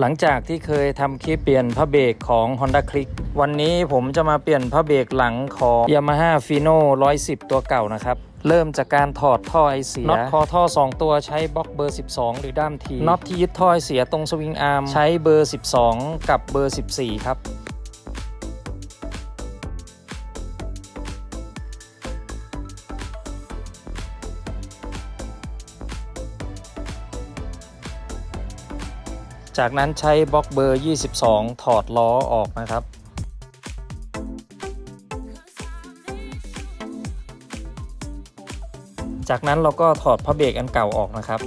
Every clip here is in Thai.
หลังจากที่เคยทำคลิปเปลี่ยนพระเบรกของ Honda Click วันนี้ผมจะมาเปลี่ยนพระเบรกหลังของ Yamaha Fino 110 ตัวเก่านะครับ เริ่มจากการถอดท่อไอเสียน็อตคอท่อ 2 ตัวใช้บล็อกเบอร์ 12 หรือด้ามทีน็อตที่ยึดท่อไอเสียตรงสวิงอาร์มใช้เบอร์ 12 กับเบอร์ 14 ครับ จากนั้นใช้บล็อกเบอร์ 22 ถอดล้อออกนะครับ จากนั้นเราก็ถอดพระเบรกอันเก่าออกนะครับ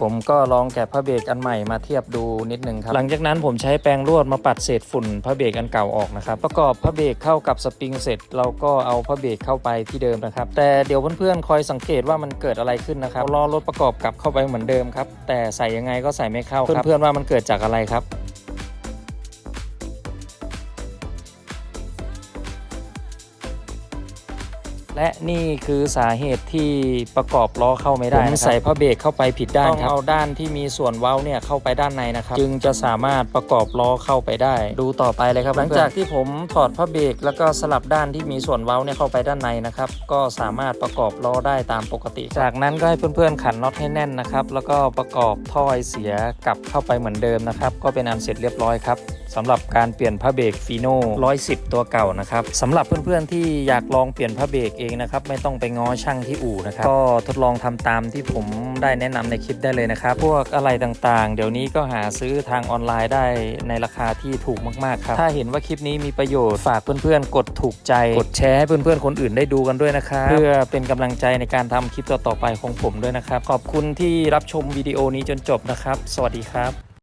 ผมก็ลองแกะพระเบรกอันใหม่มาเทียบดูนิดนึงครับ หลังจากนั้นผมใช้แปรงลวดมาปัดเศษฝุ่นพระเบรกอันเก่าออกนะครับ ประกอบพระเบรกเข้ากับสปริงเสร็จ เราก็เอาพระเบรกเข้าไปที่เดิมนะครับ แต่เดี๋ยวเพื่อนๆคอยสังเกตว่ามันเกิดอะไรขึ้นนะครับล้อรถประกอบกลับเข้าไปเหมือนเดิมครับ แต่ใส่ยังไงก็ใส่ไม่เข้าครับเพื่อนๆว่ามันเกิดจากอะไรครับ และนี่คือสาเหตุที่ประกอบล้อเข้าไม่ได้ผมใส่พระเบรกเข้าไปผิดด้านครับต้องเอาด้านที่มีส่วนเว้าเนี่ยเข้าไปด้านในนะครับ จึงจะสามารถประกอบล้อเข้าไปได้ ดูต่อไปเลยครับ หลังจากที่ผมถอดพระเบรกแล้วก็สลับด้านที่มีส่วนเว้าเนี่ยเข้าไปด้านในนะครับ ก็สามารถประกอบล้อได้ตามปกติ จากนั้นก็ให้เพื่อนๆขันน็อตให้แน่นนะครับ แล้วก็ประกอบท่อไอเสียกลับเข้าไปเหมือนเดิมนะครับ ก็เป็นอันเสร็จเรียบร้อยครับ สำหรับการเปลี่ยนพระเบรกฟีโน่110 ตัวเก่านะครับสำหรับเพื่อนๆที่อยากลองเปลี่ยนพระเบรกเองนะครับไม่ต้องไปง้อช่างที่อู่นะครับก็ทดลองทำตามที่ผมได้แนะนำในคลิปได้เลยนะครับพวกอะไรต่างๆ เดี๋ยวนี้ก็หาซื้อทางออนไลน์ได้ในราคาที่ถูกมากๆครับถ้าเห็นว่าคลิปนี้มีประโยชน์ฝากเพื่อนๆ กดถูกใจกดแชร์ให้เพื่อนๆคนอื่นได้ดูกันด้วยนะครับเพื่อเป็นกำลังใจในการทำคลิปต่อๆไปของผมด้วยนะครับขอบคุณที่รับชมวิดีโอนี้จนจบนะครับ สวัสดีครับ